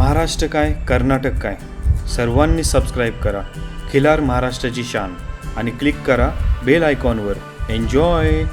महाराष्ट्र काय कर्नाटक काय? सर्वांनी सबस्क्राईब करा. खिलार महाराष्ट्राची शान. आणि क्लिक करा बेल आयकॉनवर एन्जॉय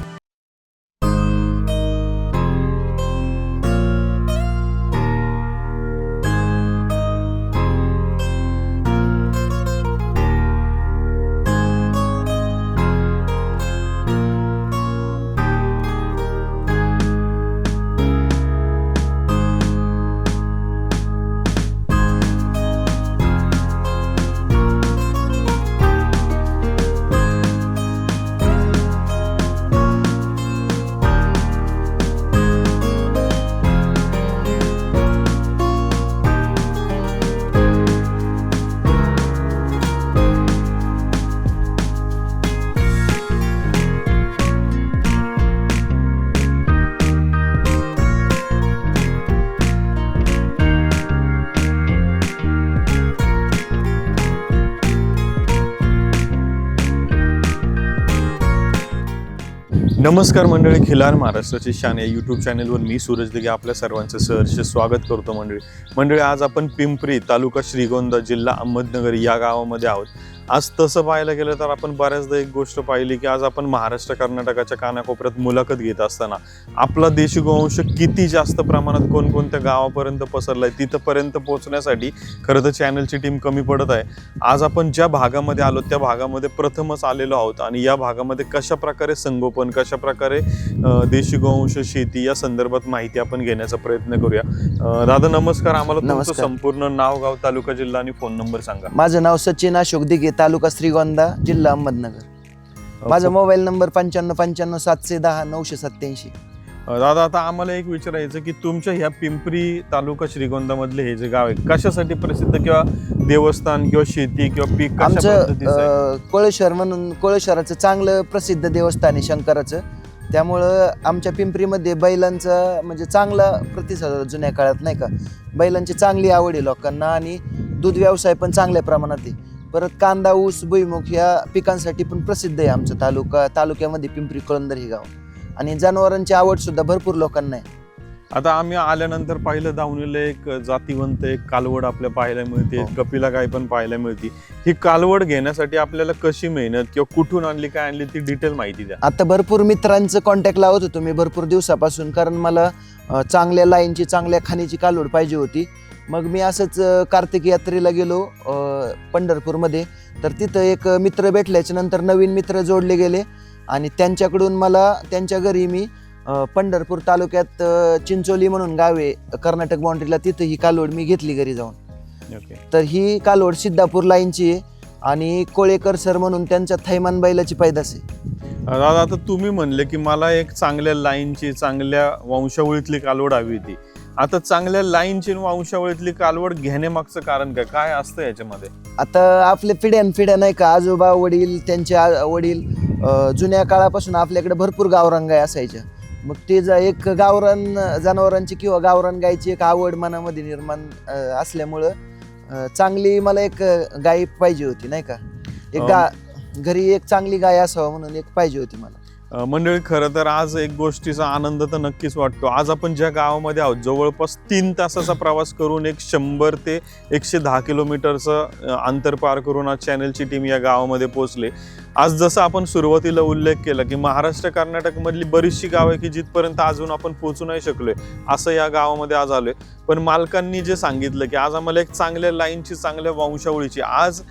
नमस्कार मंडळी खिलार महाराष्ट्राचे शान या यूट्यूब चॅनेलवर मी सूरज दिघे आपल्या सर्वांचं सहर्ष स्वागत करतो मंडळी. मंडळी आज आपण पिंपरी तालुका श्रीगोंदा जिल्हा अहमदनगर या गावामध्ये आहोत. आज तसं पाहायला गेलं तर आपण बऱ्याचदा एक गोष्ट पाहिली की आज आपण महाराष्ट्र कर्नाटकाच्या कानाकोपऱ्यात मुलाखत घेत असताना आपला देशी गोवंश किती जास्त प्रमाणात कोणकोणत्या गावापर्यंत पसरलाय तिथपर्यंत पोहोचण्यासाठी खरं तर चॅनलची टीम कमी पडत आहे. आज आपण ज्या भागामध्ये आलो त्या भागामध्ये प्रथमच आलेलो आहोत आणि या भागामध्ये कशा प्रकारे संगोपन कशा प्रकारे देशी गोवंश शेती या संदर्भात माहिती आपण घेण्याचा प्रयत्न करूया. दादा नमस्कार. आम्हाला तुमचं. संपूर्ण नाव गाव तालुका जिल्हा आणि फोन नंबर सांगा. माझं नाव सचिन अशोक दिघे तालुका श्रीगोंदा जिल्हा अहमदनगर. माझा मोबाईल नंबर पंच्याण्णव पंच्याण्णव सातशे दहा नऊशे सत्याऐंशी दादा आता आम्हाला एक विचारायचं की तुमच्या ह्या पिंपरी तालुका श्रीगोंदा मधले हे जे गाव आहे कशासाठी प्रसिद्ध किंवा देवस्थान किंवा शेती किंवा पीक आमचं कोळेश्वर म्हणून कोळेश्वराचं चांगलं प्रसिद्ध देवस्थान आहे शंकराचं. त्यामुळं आमच्या पिंपरीमध्ये बैलांचा म्हणजे चांगला प्रतिसाद जुन्या काळात नाही का? बैलांची चांगली आवड आहे लोकांना आणि दूध व्यवसाय पण चांगल्या प्रमाणात आहे. परत कांदा ऊस भुईमुख या पिकांसाठी पण प्रसिद्ध आहे आमचं तालुका तालुक्यामध्ये पिंपरी कळंदर हे गाव. आणि जनावरांची आवड सुद्धा भरपूर लोकांना आहे. आता आम्ही आल्यानंतर पाहिलं दावणीला एक जातीवंत एक कालवड आपल्या पाहायला मिळते हो. कपिला गाय पण पाहायला मिळते. ही कालवड घेण्यासाठी आपल्याला कशी मेहनत किंवा कुठून आणली काय आणली ती डिटेल माहिती द्या. आता भरपूर मित्रांचं कॉन्टॅक्ट लावत होतो मी भरपूर दिवसापासून कारण मला चांगल्या लाईनची चांगल्या खाणीची कालोड पाहिजे होती. मग मी असंच कार्तिक यात्रेला गेलो पंढरपूरमध्ये. तर तिथं एक मित्र भेटल्याच्या नंतर नवीन मित्र जोडले गेले आणि त्यांच्याकडून मला त्यांच्या घरी मी पंढरपूर तालुक्यात चिंचोली म्हणून गाव कर्नाटक बाउंड्रीला तिथं ही कालोड मी घेतली घरी जाऊन. तर ही कालोड सिद्धापूर लाईनची आहे आणि कोळेकर सर म्हणून त्यांच्या थैमान बैलाची पैदास आहे. दादा आता तुम्ही म्हणले की मला एक चांगल्या लाईनची चांगल्या वंशावळीतली कालवड हवी होती. आता चांगल्या लाईनची आणि वंशावळीतली कालवड घेण्यामागचं कारण काय? काय असतं याच्यामध्ये? आता आपले पिढ्यान पिढ्या नाही का आजोबा वडील त्यांचे आ- वडील अ, जुन्या काळापासून आपल्याकडे भरपूर गावरान गाय असायच्या. मग ते जा एक गावरान जनावरांची किंवा गावरान गायची एक आवड मनामध्ये निर्माण अ, असल्यामुळं अ, चांगली मला एक अ, गाय पाहिजे होती नाही का? एक गा घरी एक चांगली गाय असावं म्हणून एक पाहिजे होती मला. मंडळी खरं तर आज एक गोष्टीचा आनंद तर नक्कीच वाटतो. आज आपण ज्या गावामध्ये आहोत जवळपास तीन तासाचा प्रवास करून एक शंभर ते एकशे दहा किलोमीटरचं अंतर पार करून आज चॅनलची टीम या गावामध्ये पोचले आज जसं आपण सुरुवातीला उल्लेख केला की महाराष्ट्र कर्नाटकमधली बरीचशी गावं आहे की जिथपर्यंत अजून आपण पोहोचू नाही शकलोय असं या गावामध्ये आज आलोय. पण मालकांनी जे सांगितलं की आज आम्हाला एक चांगल्या लाईनची चांगल्या वंशावळीची आज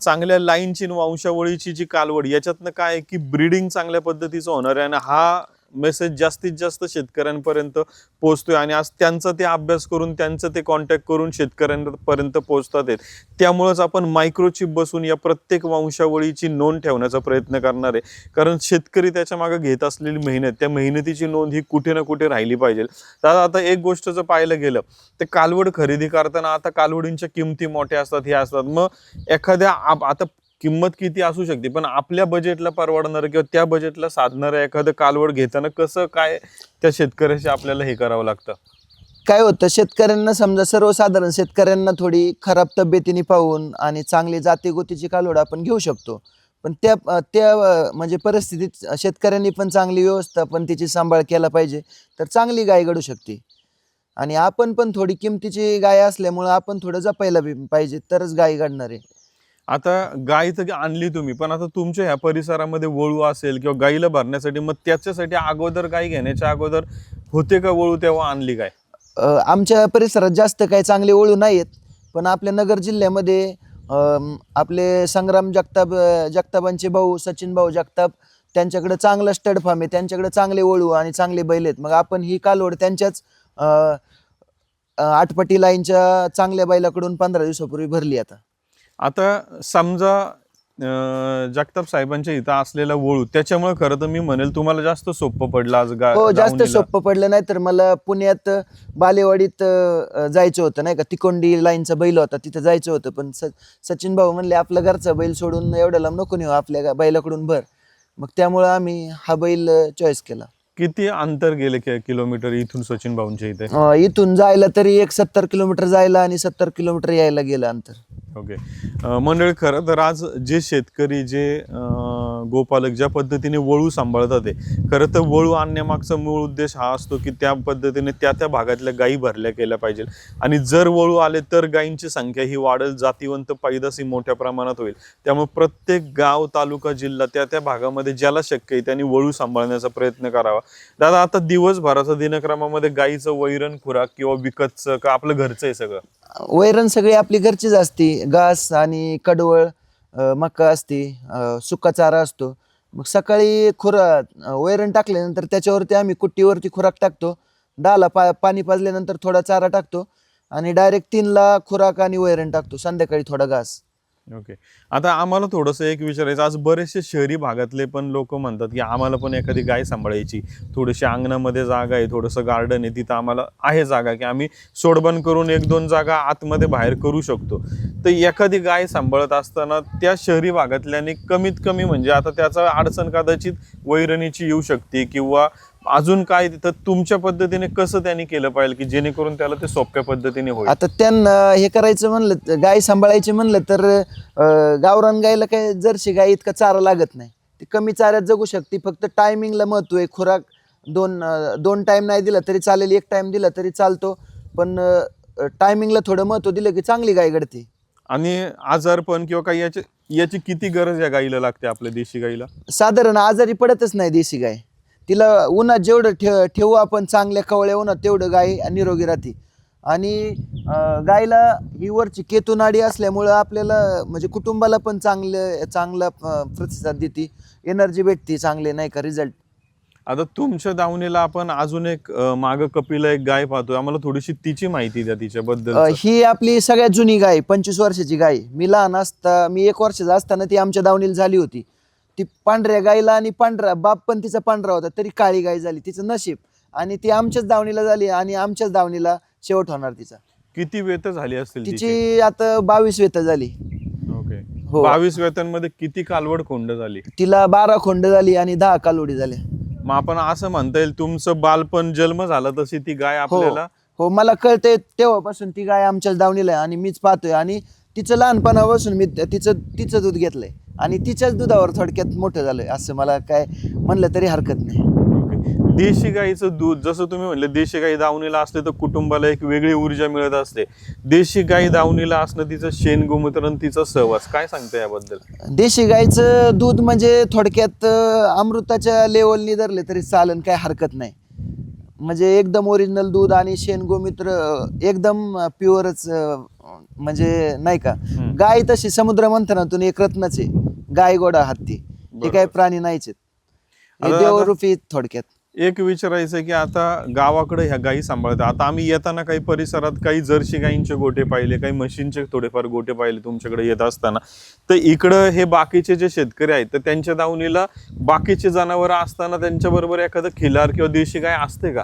चांगल्या लाईनची आणि वंशावळीची जी कालवड याच्यातनं काय आहे की ब्रीडिंग चांगल्या पद्धतीचं होणार आहे आणि हा मेसेज जास्तीत जास्त शेतकऱ्यांपर्यंत पोहोचतोय आणि आज त्यांचा ते अभ्यास करून त्यांचं ते कॉन्टॅक्ट करून शेतकऱ्यांपर्यंत पोहोचतात आहेत. त्यामुळेच आपण मायक्रोचिप बसून या प्रत्येक वंशावळीची नोंद ठेवण्याचा प्रयत्न करणार आहे. कारण शेतकरी त्याच्यामागे घेत असलेली मेहनत त्या मेहनतीची नोंद ही कुठे ना कुठे राहिली पाहिजे. तर आता एक गोष्ट जर पाहिलं गेलं ते कालवड खरेदी करताना आता कालवडींच्या किमती मोठ्या असतात हे असतात. मग एखाद्या आता किंमत किती असू शकते. पण आपल्या बजेटला परवडणारं किंवा त्या बजेटला साधणारं एखादं कालवड घेताना कसं काय त्या शेतकऱ्याशी आपल्याला हे करावं लागतं? काय होतं शेतकऱ्यांना समजा सर्वसाधारण शेतकऱ्यांना थोडी खराब तब्येतीने पाहून आणि चांगली जाती गोतीची आपण घेऊ शकतो. पण त्या त्या म्हणजे परिस्थितीत शेतकऱ्यांनी पण चांगली व्यवस्था पण तिची सांभाळ केला पाहिजे तर चांगली गाय घडू शकते. आणि आपण पण थोडी किमतीची गाय असल्यामुळं आपण थोडं जपायला बी पाहिजे तरच गाय घडणार. आहे आता गाय तर आणली तुम्ही पण आता तुमच्या ह्या परिसरामध्ये वळू असेल किंवा गाईला भरण्यासाठी मग त्याच्यासाठी अगोदर गाय घेण्याच्या अगोदर होते का वळू तेव्हा आणली काय? आमच्या परिसरात जास्त काही चांगले ओळू आहेत पण आपल्या नगर जिल्ह्यामध्ये आपले संग्राम जगताप जगतापांचे भाऊ सचिन भाऊ जगताप त्यांच्याकडे चांगलं स्टड फार्म आहे त्यांच्याकडे चांगले ओळू आणि चांगले बैल आहेत. मग आपण ही कालवड त्यांच्याच आठपटी लाईनच्या चांगल्या बैलाकडून पंधरा दिवसापूर्वी भरली आता. आता समजा जगताप साहेबांच्या इथं असलेला वळू त्याच्यामुळे खरं तर मी म्हणेल तुम्हाला जास्त सोपं पडलं आज गा हो जास्त दावणीला. सोपं पडलं नाही तर मला पुण्यात बालेवाडीत अ, जायचं होतं नाही का? तिकोंडी लाईनचा बैल होता तिथं जायचं होतं पण स सचिन भाऊ म्हणले आपला घरचा बैल सोडून एवढ्या लांब नको नेऊ आपल्या गा- बैलाकडून भर. मग त्यामुळं आम्ही हा बैल चॉईस केला. किती अंतर गेले कि- किलोमीटर इथून सचिन भाऊंच्या इथे? अ, इथून जायला तरी एक सत्तर किलोमीटर जायला आणि सत्तर किलोमीटर यायला गेलं अंतर. ओके. अं, मंडळी खरं तर आज जे शेतकरी जे अं, गोपालक ज्या पद्धतीने वळू सांभाळतात ते खरं तर वळू आणण्यामागचा मूळ उद्देश हा असतो की त्या पद्धतीने त्या त्या भागातल्या गायी भरल्या गेल्या पाहिजे. आणि जर वळू आले तर गायींची संख्या ही वाढेल जातीवंत पैदास ही मोठ्या प्रमाणात होईल. त्यामुळे प्रत्येक गाव तालुका जिल्हा त्या त्या भागामध्ये ज्याला शक्य आहे त्यांनी वळू सांभाळण्याचा प्रयत्न करावा. दादा आता दिवसभराचा दिनक्रमामध्ये गाईचं वैरण खुराक किंवा विकतचं का आपलं घरचं आहे सगळं? वैरण सगळी आपली घरचीच असते. घास आणि कडवळ अ, मका असते अ, सुका चारा असतो. मग सकाळी खुरा वैरण टाकल्यानंतर त्याच्यावरती आम्ही कुट्टीवरती खुराक टाकतो. डाला पा पाणी पाजल्यानंतर थोडा चारा टाकतो आणि डायरेक्ट तीनला खुराक आणि वैरण टाकतो. संध्याकाळी थोडा घास. ओके. आता आम्हाला थोडंसं एक विचारायचं आज बरेचसे शहरी भागातले पण लोक म्हणतात की आम्हाला पण एखादी गाय सांभाळायची. थोडीशी अंगणामध्ये जागा आहे थोडंसं गार्डन आहे तिथं आम्हाला आहे जागा की आम्ही सोडबंद करून एक दोन जागा आतमध्ये बाहेर करू शकतो. तर एखादी गाय सांभाळत असताना त्या शहरी भागातल्याने कमीत कमी म्हणजे आता त्याचा अडचण कदाचित वैरणीची येऊ शकते किंवा अजून काय तर तुमच्या पद्धतीने कसं त्यांनी केलं पाहिजे की जेणेकरून त्याला ते सोप्या पद्धतीने होईल? आता त्यांना हे करायचं म्हणलं गाय सांभाळायची म्हणलं तर अं, गावरान गायला काय जर्सी गाय इतका चारा लागत नाही. ती कमी चाऱ्यात जगू शकते फक्त टायमिंगला महत्त्व आहे. खुराक दोन अं, दोन टाइम नाही दिला तरी चालेल एक टाइम दिला तरी चालतो. पण टायमिंगला थोडं महत्त्व दिलं की चांगली गाय घडते. आणि आजारपण किंवा काही याची याची किती गरज या गाईला लागते आपल्या देशी गाईला साधारण आजारी पडतच नाही देशी गाय. तिला उन्हात जेवढं ठेव ठेवू आपण चांगल्या कवळ्या उन्हात तेवढं गाय निरोगी राहते. आणि गायला ही वरची केतू नाडी असल्यामुळं आपल्याला म्हणजे कुटुंबाला पण चांगलं चांगला प्रतिसाद देते. एनर्जी भेटते चांगले नाही का रिझल्ट. आता तुमच्या दावणीला आपण अजून एक माग कपिला एक गाय पाहतोय. आम्हाला थोडीशी तिची माहिती द्या तिच्याबद्दल ही आपली सगळ्यात जुनी गाय पंचवीस वर्षाची गाय. मी लहान असता मी एक वर्षाचा असताना ती आमच्या दावणीला झाली होती. ती पांढऱ्या गायला आणि पांढरा बाप पण तिचा पांढरा होता तरी काळी गाय झाली तिचं नशीब. आणि ती आमच्याच दावणीला झाली आणि आमच्याच दावणीला शेवट होणार तिचा. किती वेत झाली असतील तिची? आता बावीस वेत झाली. ओके. हो. बावीस वेतांमध्ये किती कालवड खोंड झाली? तिला बारा खोंड झाली आणि दहा कालोडी झाल्या. मग आपण असं म्हणता येईल तुमचं बालपण जन्म झाला तशी ती गाय हो. आपल्याला? हो मला कळतंय तेव्हापासून ती गाय आमच्याच दावणीला आहे आणि मीच पाहतोय. आणि तिचं लहानपणापासून मी तिचं तिचं दूध घेतलंय. आणि तिच्याच दुधावर थोडक्यात मोठं झालंय असं मला काय म्हणलं तरी हरकत नाही. देशी गाईचं दूध जसं तुम्ही म्हणले देशी गाई दावणीला असले तर कुटुंबाला एक वेगळी ऊर्जा मिळत असते. देशी गाई दावणीला असणं तिचं शेण गोमूत्र आणि तिचा सहवास काय सांगता याबद्दल? देशी गाईचं दूध म्हणजे थोडक्यात अमृताच्या लेवलनी धरले तरी चालन काय हरकत नाही. म्हणजे एकदम ओरिजिनल दूध आणि शेण गोमित्र एकदम प्युअरच म्हणजे नाही का. गाय तशी समुद्र मंथनातून एक रत्नच आहे. गाय गोडा हत्ती. हे बरोबर. काय प्राणी नाहीच आहेत. हे आता- देवरूपी थोडक्यात. एक विचारायचं की आता गावाकडे ह्या गायी सांभाळतात. आता आम्ही येताना काही परिसरात काही जर्सी गायींचे गोटे पाहिले काही म्हशींचे थोडेफार गोटे पाहिले तुमच्याकडे येत असताना. तर इकडं हे बाकीचे जे शेतकरी आहेत तर त्यांच्या दावणीला बाकीचे जनावर असताना त्यांच्याबरोबर एखादं खिलार किंवा देशी गाय असते का?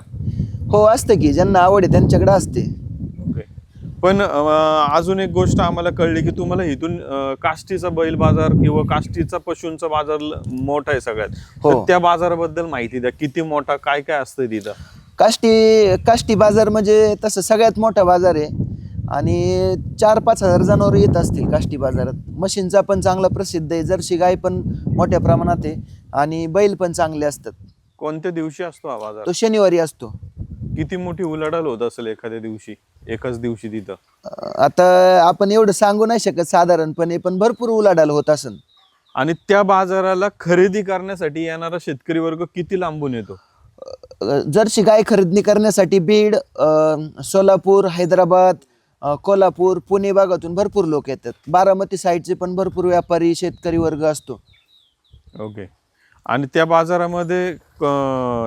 हो असतं की. ज्यांना आवड आहे त्यांच्याकडे असते. पण अजून एक गोष्ट आम्हाला कळली की तुम्हाला इथून काष्टीचा बैल बाजार किंवा काष्टीचा पशूंचा बाजार मोठा आहे सगळ्यात. हो. तर त्या बाजाराबद्दल माहिती द्या. किती मोठा काय काय असतं तिथं? काष्टी काष्टी बाजार म्हणजे तसं सगळ्यात मोठा बाजार आहे. आणि चार पाच हजार जनावर येत असतील काष्टी बाजारात. मशीनचा पण चांगला प्रसिद्ध आहे. जर्सी गाय पण मोठ्या प्रमाणात आहे. आणि बैल पण चांगले असतात. कोणत्या दिवशी असतो हा बाजार? तो शनिवारी असतो. किती मोठी उलाढाल होत असेल एखाद्या दिवशी? एकाच दिवशी तिथं. आता आपण एवढं सांगू नाही शकत साधारणपणे पण भरपूर उलाढाल होत असन. आणि त्या बाजाराला खरेदी करण्यासाठी येणारा शेतकरी वर्ग किती लांबून येतो? अं, जर्सी गाय खरेदी करण्यासाठी बीड अं, सोलापूर हैदराबाद अं, कोल्हापूर पुणे भागातून भरपूर लोक येतात. बारामती साईडचे पण भरपूर व्यापारी शेतकरी वर्ग असतो. ओके. आणि त्या बाजारामध्ये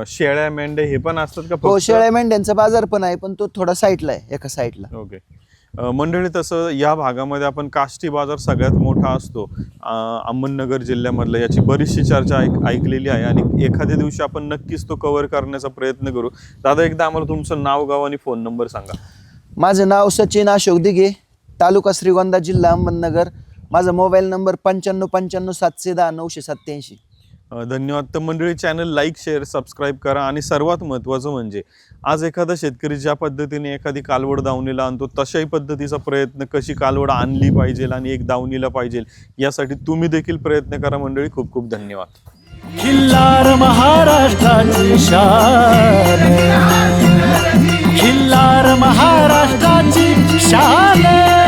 शेळ्या मेंढ्या हे पण असतात का हो फक्त? शेळ्या मेंढ्यांचा बाजार पण आहे पण तो थोडा साईडला आहे एका साईडला. ओके. अं, मंडळी तसं या भागामध्ये आपण काष्टी बाजार सगळ्यात मोठा असतो. अं, अहमदनगर जिल्ह्यामधला याची बरीचशी चर्चा ऐक ऐकलेली आहे आणि एखाद्या दिवशी आपण नक्कीच तो कव्हर करण्याचा प्रयत्न करू. दादा एकदा आम्हाला तुमचं नाव गाव आणि फोन नंबर सांगा. माझं नाव सचिन अशोक दिघे तालुका श्रीगोंदा जिल्हा अहमदनगर. माझा मोबाईल नंबर पंच्याण्णव पंच्याण्णव सातशे दहा नऊशे सत्याऐंशी अ, धन्यवाद. तर मंडळी चॅनल लाईक शेअर सबस्क्राईब करा. आणि सर्वात महत्त्वाचं म्हणजे आज एखादा शेतकरी ज्या पद्धतीने एखादी कालवड दावणीला आणतो तशाही पद्धतीचा प्रयत्न कशी कालवड आणली पाहिजे आणि एक दावणीला पाहिजे यासाठी तुम्ही देखील प्रयत्न करा. मंडळी खूप खूप धन्यवाद. खिल्लार महाराष्ट्राची शान. खिल्लार महाराष्ट्राची शान.